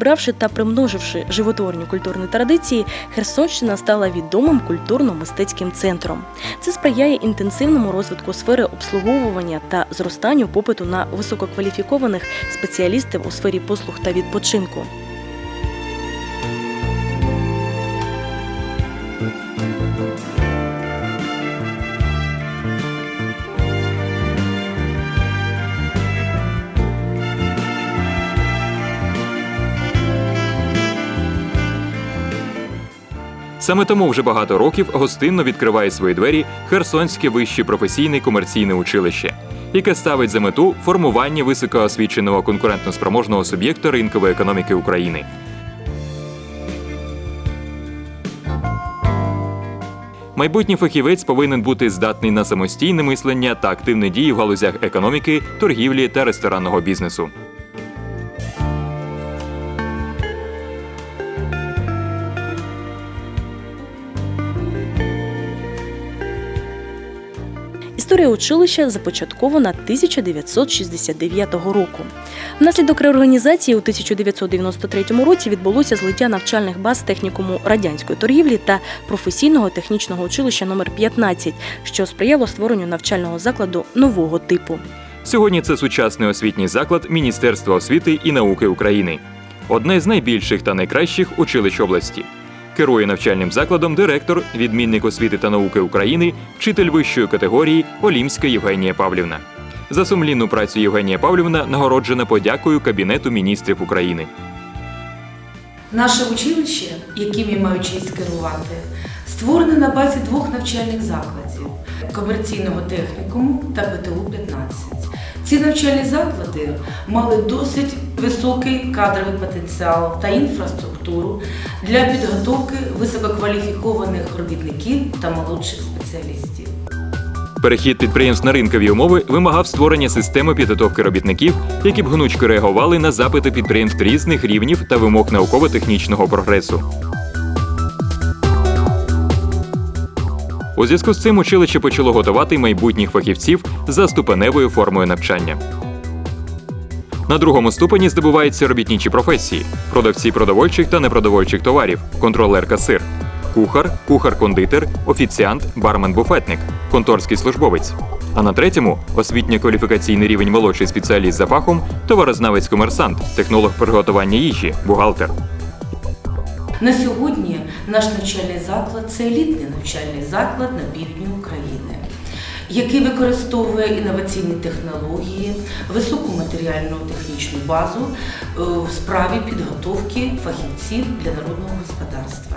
зібравши та примноживши животворні культурні традиції, Херсонщина стала відомим культурно-мистецьким центром. Це сприяє інтенсивному розвитку сфери обслуговування та зростанню попиту на висококваліфікованих спеціалістів у сфері послуг та відпочинку. Саме тому вже багато років гостинно відкриває свої двері Херсонське вище професійне комерційне училище, яке ставить за мету формування високоосвіченого конкурентноспроможного суб'єкта ринкової економіки України. Майбутній фахівець повинен бути здатний на самостійне мислення та активні дії в галузях економіки, торгівлі та ресторанного бізнесу. Історія училища започаткована 1969 року. Внаслідок реорганізації у 1993 році відбулося злиття навчальних баз технікуму радянської торгівлі та професійного технічного училища номер 15 що сприяло створенню навчального закладу нового типу. Сьогодні це сучасний освітній заклад Міністерства освіти і науки України, одне з найбільших та найкращих училищ області. Керує навчальним закладом директор, відмінник освіти та науки України, вчитель вищої категорії Олімська Євгенія Павлівна. За сумлінну працю Євгенія Павлівна нагороджена подякою Кабінету міністрів України. Наше училище, яким я маю честь керувати, створене на базі двох навчальних закладів комерційного технікуму та ПТУ 15. Ці навчальні заклади мали досить високий кадровий потенціал та інфраструктуру для підготовки висококваліфікованих робітників та молодших спеціалістів. Перехід підприємств на ринкові умови вимагав створення системи підготовки робітників, які б гнучко реагували на запити підприємств різних рівнів та вимог науково-технічного прогресу. У зв'язку з цим училище почало готувати майбутніх фахівців за ступеневою формою навчання. На другому ступені здобуваються робітничі професії: продавці продовольчих та непродовольчих товарів, контролер-касир, кухар, кухар-кондитер, офіціант, бармен-буфетник, конторський службовець. А на третьому освітньо-кваліфікаційний рівень молодший спеціаліст за фахом, товарознавець-комерсант, технолог приготування їжі, бухгалтер. На сьогодні наш навчальний заклад це елітний навчальний заклад на півдні України, який використовує інноваційні технології, високу матеріальну технічну базу е, в справі підготовки фахівців для народного господарства.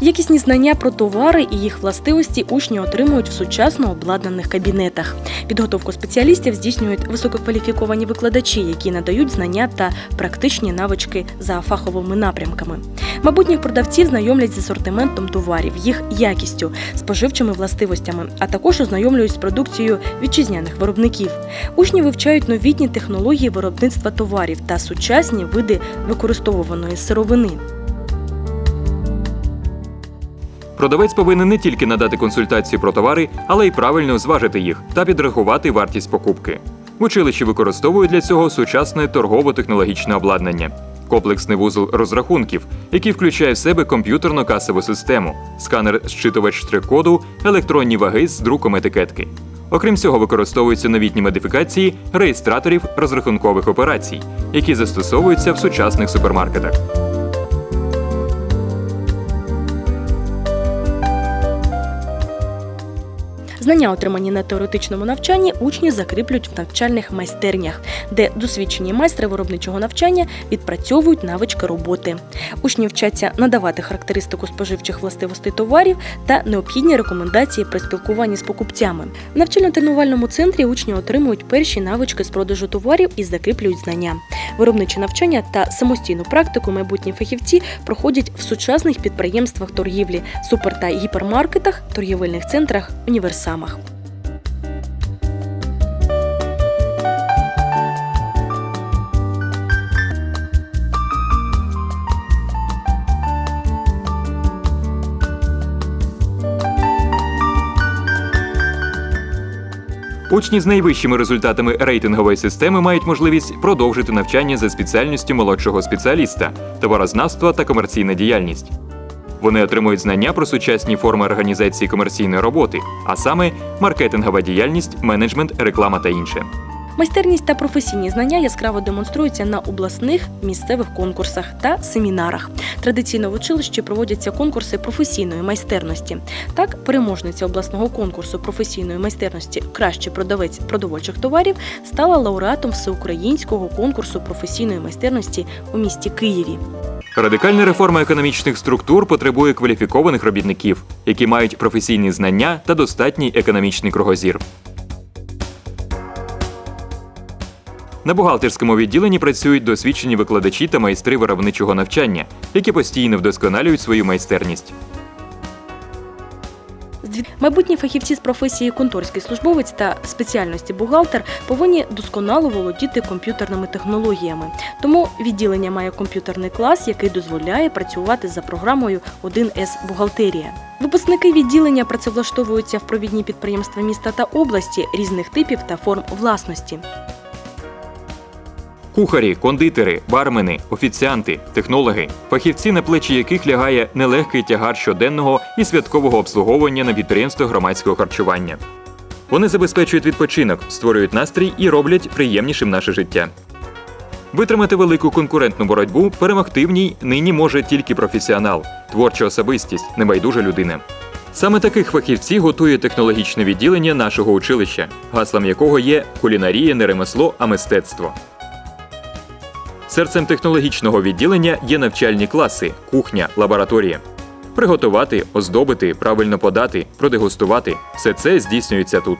Якісні знання про товари і їх властивості учні отримують в сучасно обладнаних кабінетах. Підготовку спеціалістів здійснюють висококваліфіковані викладачі, які надають знання та практичні навички за фаховими напрямками. Майбутніх продавців знайомлять з асортиментом товарів, їх якістю, споживчими властивостями, а також ознайомлюють з продукцією вітчизняних виробників. Учні вивчають новітні технології виробництва товарів та сучасні види використовуваної сировини. Продавець повинен не тільки надати консультацію про товари, але й правильно зважити їх та підрахувати вартість покупки. В училищі використовують для цього сучасне торгово-технологічне обладнання, комплексний вузол розрахунків, який включає в себе комп'ютерно-касову систему, сканер зчитувач штрих-коду, електронні ваги з друком етикетки. Окрім цього, використовуються новітні модифікації реєстраторів розрахункових операцій, які застосовуються в сучасних супермаркетах. Знання, отримані на теоретичному навчанні, учні закріплюють в навчальних майстернях, де досвідчені майстри виробничого навчання відпрацьовують навички роботи. Учні вчаться надавати характеристику споживчих властивостей товарів та необхідні рекомендації при спілкуванні з покупцями. В навчально-тренувальному центрі учні отримують перші навички з продажу товарів і закріплюють знання. Виробниче навчання та самостійну практику майбутні фахівці проходять в сучасних підприємствах торгівлі, супер та гіпермаркетах, торгівельних центрах, універсамах. Учні з найвищими результатами рейтингової системи мають можливість продовжити навчання за спеціальністю молодшого спеціаліста, товарознавства та комерційна діяльність. Вони отримують знання про сучасні форми організації комерційної роботи, а саме маркетингова діяльність, менеджмент, реклама та інше. Майстерність та професійні знання яскраво демонструються на обласних місцевих конкурсах та семінарах. Традиційно в училищі проводяться конкурси професійної майстерності. Так, переможниця обласного конкурсу професійної майстерності Кращий продавець продовольчих товарів стала лауреатом всеукраїнського конкурсу професійної майстерності у місті Києві. Радикальна реформа економічних структур потребує кваліфікованих робітників, які мають професійні знання та достатній економічний кругозір. На бухгалтерському відділенні працюють досвідчені викладачі та майстри виробничого навчання, які постійно вдосконалюють свою майстерність. Майбутні фахівці з професії конторський службовець та спеціальності бухгалтер повинні досконало володіти комп'ютерними технологіями. Тому відділення має комп'ютерний клас, який дозволяє працювати за програмою 1С бухгалтерія. Випускники відділення працевлаштовуються в провідні підприємства міста та області різних типів та форм власності. Кухарі, кондитери, бармени, офіціанти, технологи, фахівці, на плечі яких лягає нелегкий тягар щоденного і святкового обслуговування на підприємствах громадського харчування. Вони забезпечують відпочинок, створюють настрій і роблять приємнішим наше життя. Витримати велику конкурентну боротьбу, перемогти в ній нині може тільки професіонал, творча особистість, небайдужа людина. Саме таких фахівців готує технологічне відділення нашого училища, гаслом якого є кулінарія не ремесло, а мистецтво. Серцем технологічного відділення є навчальні класи, кухня, лабораторія. Приготувати, оздобити, правильно подати, продегустувати все це здійснюється тут.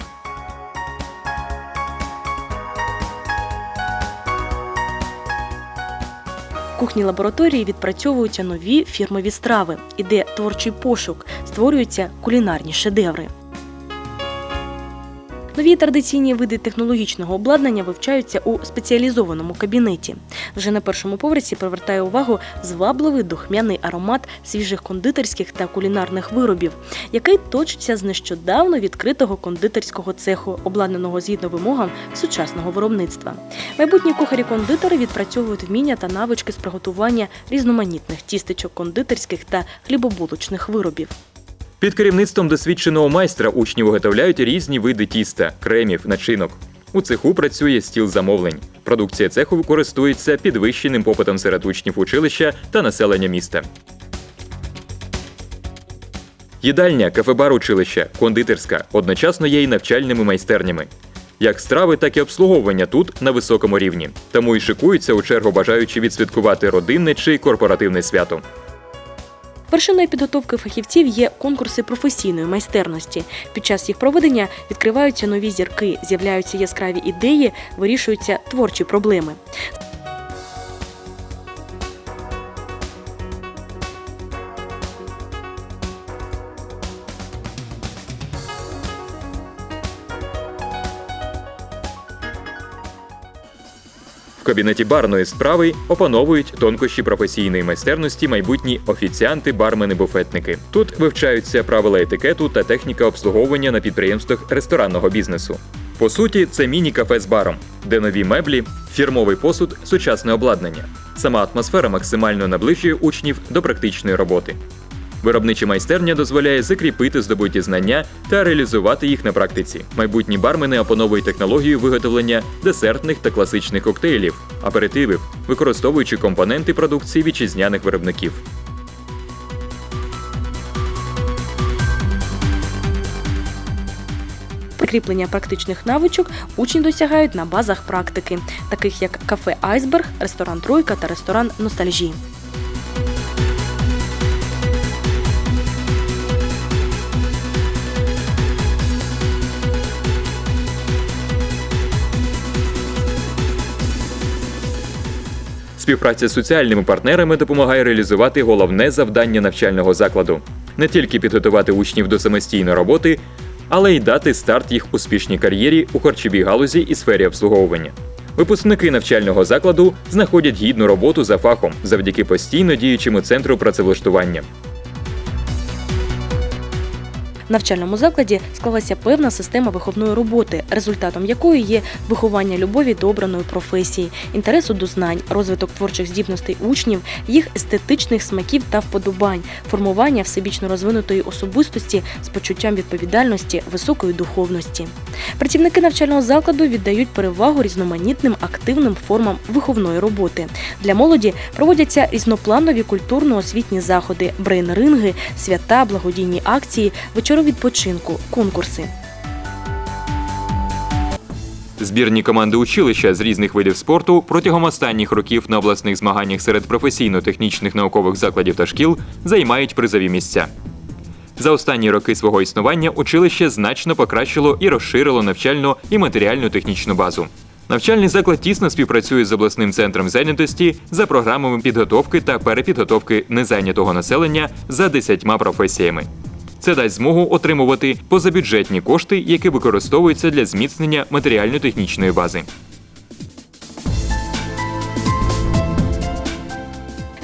В кухні лабораторії відпрацьовуються нові фірмові страви, іде творчий пошук, створюються кулінарні шедеври. Нові традиційні види технологічного обладнання вивчаються у спеціалізованому кабінеті. Вже на першому поверсі привертає увагу звабливий духмяний аромат свіжих кондитерських та кулінарних виробів, який точиться з нещодавно відкритого кондитерського цеху, обладнаного згідно вимогам сучасного виробництва. Майбутні кухарі-кондитери відпрацьовують вміння та навички з приготування різноманітних тістечок кондитерських та хлібобулочних виробів. Під керівництвом досвідченого майстра учні виготовляють різні види тіста, кремів, начинок. У цеху працює стіл замовлень. Продукція цеху користується підвищеним попитом серед учнів училища та населення міста. Їдальня, кафе-бар училища, кондитерська одночасно є й навчальними майстернями. Як страви, так і обслуговування тут на високому рівні. Тому і шикуються у чергу бажаючи відсвяткувати родинне чи корпоративне свято. Вершиною підготовки фахівців є конкурси професійної майстерності. Під час їх проведення відкриваються нові зірки, з'являються яскраві ідеї, вирішуються творчі проблеми. Кабінеті барної справи опановують тонкощі професійної майстерності майбутні офіціанти, бармени, буфетники. Тут вивчаються правила етикету та техніка обслуговування на підприємствах ресторанного бізнесу. По суті, це міні-кафе з баром, де нові меблі, фірмовий посуд, сучасне обладнання. Сама атмосфера максимально наближує учнів до практичної роботи. Виробнича майстерня дозволяє закріпити здобуті знання та реалізувати їх на практиці. Майбутні бармени опановують технологію виготовлення десертних та класичних коктейлів, аперитивів, використовуючи компоненти продукції вітчизняних виробників. Прикріплення практичних навичок учні досягають на базах практики, таких як кафе Айсберг, ресторан Тройка та ресторан Ностальжі. Співпраця з соціальними партнерами допомагає реалізувати головне завдання навчального закладу не тільки підготувати учнів до самостійної роботи, але й дати старт їх успішній кар'єрі у харчовій галузі і сфері обслуговування. Випускники навчального закладу знаходять гідну роботу за фахом завдяки постійно діючому центру працевлаштування. Навчальному закладі склалася певна система виховної роботи, результатом якої є виховання любові до обраної професії, інтересу до знань, розвиток творчих здібностей учнів, їх естетичних смаків та вподобань, формування всебічно розвинутої особистості з почуттям відповідальності, високої духовності. Працівники навчального закладу віддають перевагу різноманітним активним формам виховної роботи. Для молоді проводяться різнопланові культурно-освітні заходи, брейн-ринги, свята, благодійні акції, вечори відпочинку, конкурси. Збірні команди училища з різних видів спорту протягом останніх років на обласних змаганнях серед професійно-технічних наукових закладів та шкіл займають призові місця. За останні роки свого існування училище значно покращило і розширило навчальну і матеріальну технічну базу. Навчальний заклад тісно співпрацює з обласним центром зайнятості за програмами підготовки та перепідготовки незайнятого населення за 10 професіями. Це дасть змогу отримувати позабюджетні кошти, які використовуються для зміцнення матеріально-технічної бази.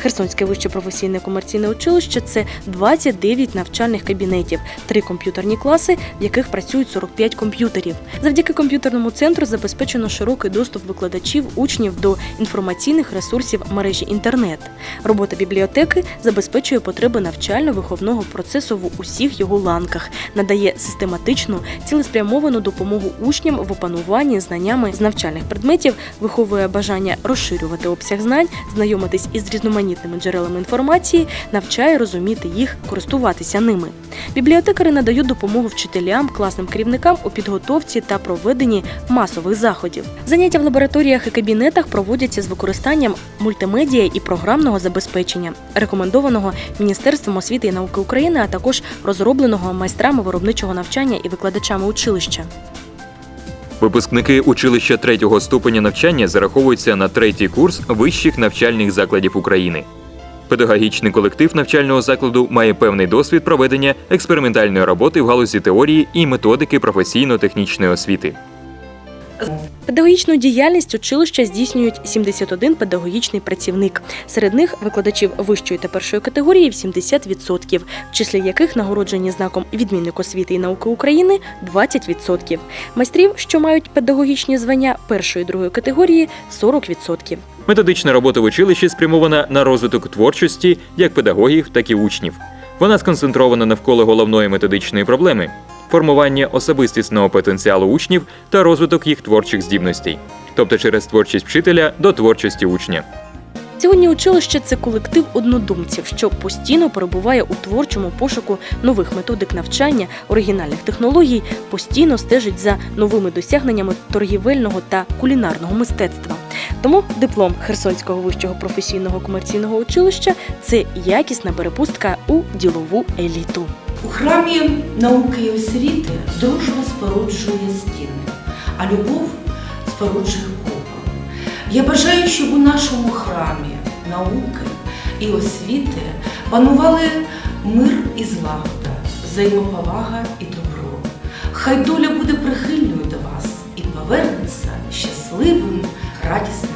Херсонське вище професійне комерційне училище це 29 навчальних кабінетів, три комп'ютерні класи, в яких працюють 45 комп'ютерів. Завдяки комп'ютерному центру забезпечено широкий доступ викладачів, учнів до інформаційних ресурсів мережі інтернет. Робота бібліотеки забезпечує потреби навчально-виховного процесу в усіх його ланках, надає систематичну, цілеспрямовану допомогу учням в опануванні знаннями з навчальних предметів, виховує бажання розширювати обсяг знань, знайомитись із різноманітними джерелами інформації, навчає розуміти їх, користуватися ними. Бібліотекари надають допомогу вчителям, класним керівникам у підготовці та проведенні масових заходів. Заняття в лабораторіях і кабінетах проводяться з використанням мультимедіа і програмного забезпечення, рекомендованого Міністерством освіти і науки України, а також розробленого майстрами виробничого навчання і викладачами училища. Випускники училища третього ступеня навчання зараховуються на третій курс вищих навчальних закладів України. Педагогічний колектив навчального закладу має певний досвід проведення експериментальної роботи в галузі теорії і методики професійно-технічної освіти. Педагогічну діяльність училища здійснюють 71 педагогічний працівник. Серед них викладачів вищої та першої категорії 70%, в числі яких нагороджені знаком відмінник освіти і науки України 20%. Майстрів, що мають педагогічні звання першої і другої категорії 40%. Методична робота в училищі спрямована на розвиток творчості як педагогів, так і учнів. Вона сконцентрована навколо головної методичної проблеми формування особистісного потенціалу учнів та розвиток їх творчих здібностей, тобто через творчість вчителя до творчості учня. Сьогодні училище це колектив однодумців, що постійно перебуває у творчому пошуку нових методик навчання, оригінальних технологій, постійно стежить за новими досягненнями торгівельного та кулінарного мистецтва. Тому диплом Херсонського вищого професійного комерційного училища це якісна перепустка у ділову еліту. У храмі науки і освіти дружба споруджує стіни, а любов споруджує купол. Я бажаю, щоб у нашому храмі науки і освіти панували мир і злагода, взаємоповага і добро. Хай доля буде прихильною до вас і повернеться щасливим, радісним